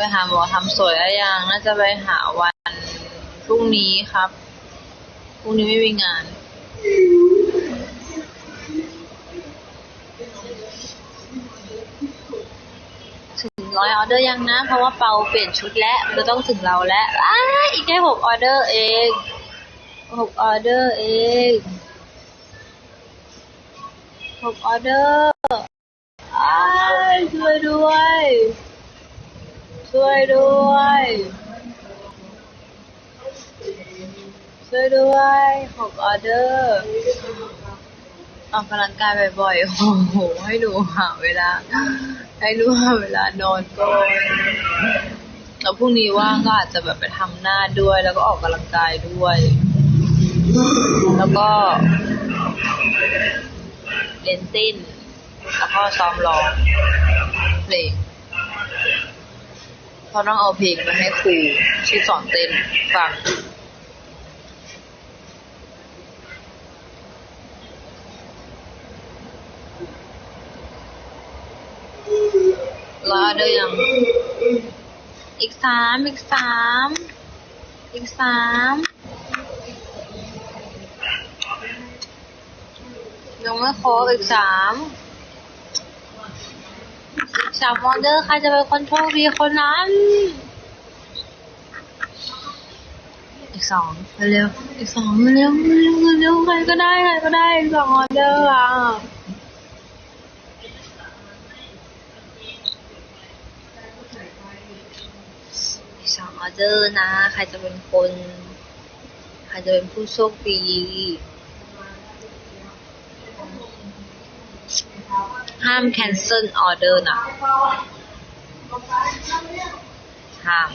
ไปหาหมอทำสวยแล้วยัง น่าจะไปหาวันพรุ่งนี้ครับ พรุ่งนี้ไม่มีงาน ถึงร้อยออเดอร์ยังนะ เพราะว่าเปาเปลี่ยนชุดแล้วจะต้องถึงเราแล้วอ้าอีกแค่หกออเดอร์เองหกออเดอร์เองหกออเดอร์อ้าช่วยด้วย ช่วยด้วย ช่วยด้วยหกออเดอร์ออกกำลังกายบ่อยๆ โอ้โห ให้ดูหาเวลา ให้ดูหาเวลานอนก่อนแล้วพรุ่งนี้ว่างก็อาจจะแบบไปทำหน้าด้วย แล้วก็ออกกำลังกายด้วย แล้วก็เรียนเต้นแล้วก็ซ้อมร้องเพลง เพราต้องเอาเพลงไปให้ครูที่สอนเต้นฟังรอเดอยัง อีกสาม อีกสาม อีกสามยังไม่ครบอีกสาม สามออเดอร์ใครจะเป็นคนโชคดีคนนั้น อีกสองเร็วอีกสองเร็วเร็วเร็วใครก็ได้ใครก็ได้อีกสองออเดอร์อะสองออเดอร์นะ ใครจะเป็นคน ใครจะเป็นผู้โชคดี ห้าม cancel order นะห้าม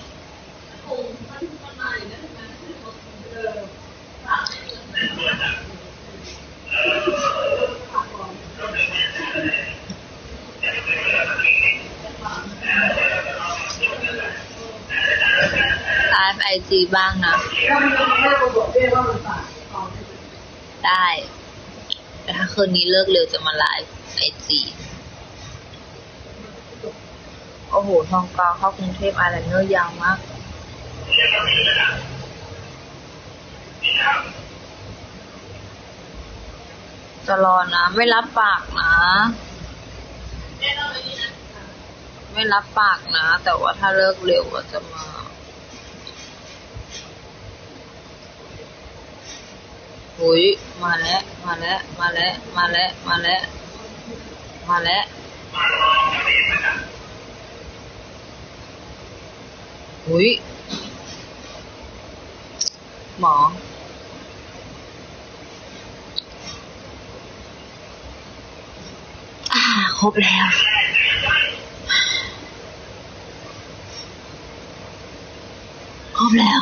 ไลฟ์ไอจีบ้างนะ ได้ แต่ถ้าคืนนี้เลิกเร็วจะมาไลฟ์ไอจี โอ้โหทองกวาวเข้ากรุงเทพอาร์ไลเนอร์ยาวมากจะรอนะ ไม่รับปากนะ ไม่รับปากนะ แต่ว่าถ้าเลิกเร็วก็จะมาหุยมาแล้ว มาแล้ว มาแล้ว มาแล้ว มาแล้ว มาแล้ว หุยหมอ อ่า ครบแล้ว ครบแล้ว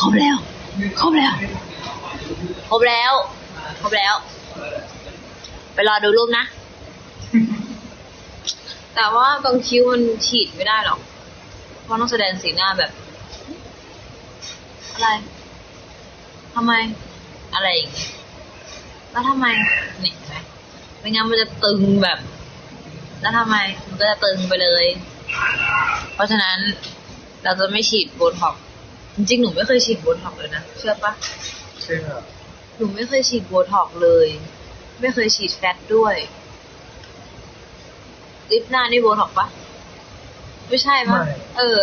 ครบแล้ว ครบแล้ว ครบแล้ว ครบแล้ว ไปรอดูรูปนะ แต่ว่าบางคิ้วมันฉีดไม่ได้หรอก เพราะต้องแสดงสีหน้าแบบ อะไรทำไม อะไรอย่างงี้แล้วทำไมเนี่ยเห็นไหมไม่งั้นมันจะตึงแบบ แล้วทำไมมันก็จะตึงไปเลย เพราะฉะนั้นเราจะไม่ฉีดโบท็อกซ์จริงๆหนูไม่เคยฉีดโบท็อกซ์เลยนะเชื่อปะเชื่อหนูไม่เคยฉีดโบท็อกซ์เลย ไม่เคยฉีดแฟตด้วยลิปหน้านี่โบท็อกซ์ปะ ไม่ใช่ปะเออ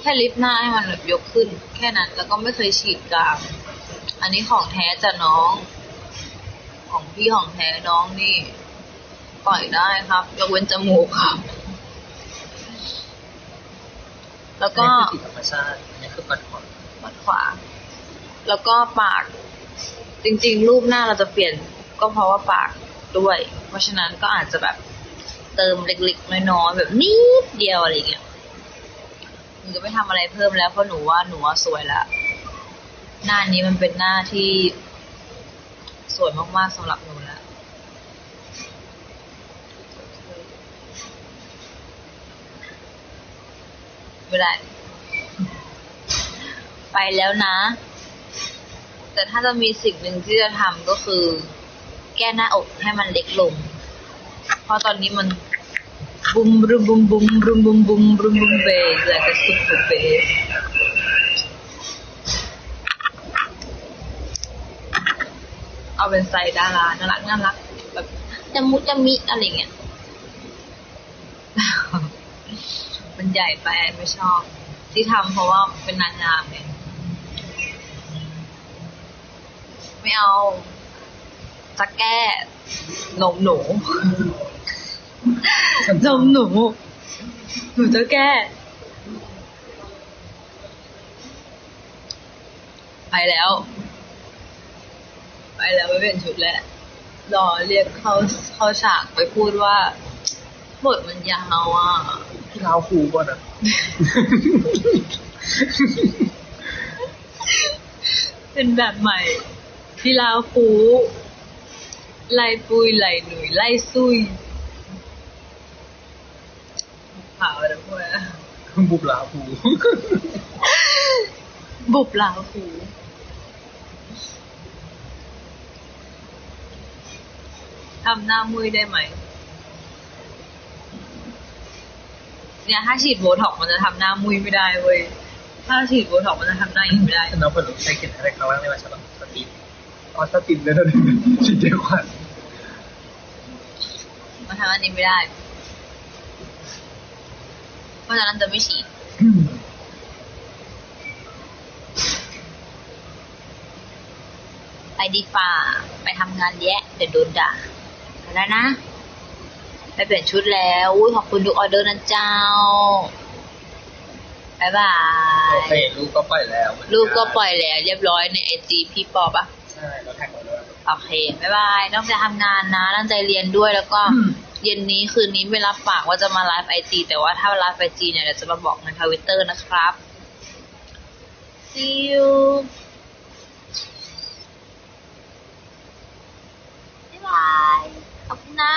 แค่ลิปหน้าให้มันแบบยกขึ้น แค่นั้น แล้วก็ไม่เคยฉีดกราม อันนี้ของแท้จะน้อง ของพี่ของแท้น้องนี่ ปล่อยได้ครับยกเว้นจมูกครับ แล้วก็ นี่คือสีธรรมชาติอันนี่คือปัดขวาปัดขวา แล้วก็ปาก จริงๆ รูปหน้าเราจะเปลี่ยน ก็เพราะว่าปากด้วย เพราะฉะนั้นก็อาจจะแบบ เติมเล็กๆน้อยๆแบบนิดเดียวอะไรอย่างเงี้ยหนูจะไม่ทำอะไรเพิ่มแล้วเพราะหนูว่าหนูว่าสวยละหน้านี้มันเป็นหน้าที่สวยมากๆสำหรับหนูแล้วไม่ได้ไปแล้วนะ แต่ถ้าจะมีสิ่งหนึ่งที่จะทำก็คือ แก้หน้าอกให้มันเล็กลง เพราะตอนนี้มัน boom boom boom boom boom boom boom boom boom bass like a super bass เอาเป็นไซส์ดาราน่ารักน่ารักแบบจะมุจะมิอะไรเงี้ยมันใหญ่ไปไม่ชอบ ที่ทำเพราะว่าเป็นนางงามไงไม่เอา จะแก้นมหนูนมหนู หนูจะแก้ ไปแล้ว ไปแล้วไม่เป็นชุดแล้วรอเรียกเข้าเข้าฉากไปพูดว่าบทมันยาวอะพี่เท้าครูก่อนอะเป็นแบบใหม่ที่ลาวฟู ไล่ปุยไล่หนุยไล่ซุยขาวนะพวกนี้บุบลาครูบุบลาวฟูทำหน้ามุ้ยได้ไหม เนี่ยถ้าฉีดโบท็อกซ์มันจะทำหน้ามุ้ยไม่ได้เว้ย ถ้าฉีดโบท็อกซ์มันจะทำหน้าอย่างนี้ไม่ได้ฉันน้องเปิดใช้เขียนอะไรครั้งแรกในวันฉลองสติป อ๋อสติปเลยนะชิดเดียวกันมันทำอันนี้ไม่ได้ เพราะฉะนั้นจะไม่ฉีดไปดีฝ่าไปทำงานแยะเดี๋ยวโดนด่าไปแล้วนะไปเปลี่ยนชุดแล้วอุ้ยขอบคุณทุกออเดอร์นะเจ้าบายบาโอยเคลูกก็ปล่อยแล้วลูกก็ปล่อยแล้ว เรียบร้อยในไอจีพี่ปอปะ โอเคบ๊ายบายต้องใจทำงานนะตั้งใจเรียนด้วยแล้วก็ เย็นนี้คืนนี้ไม่รับฝากว่าจะมาไลฟ์ไอจีแต่ว่าถ้าไลฟ์ไอจีเนี่ยเดี๋ยวจะมาบอกในทวิตเตอร์นะครับ see you บ๊ายบายขอบคุณนะ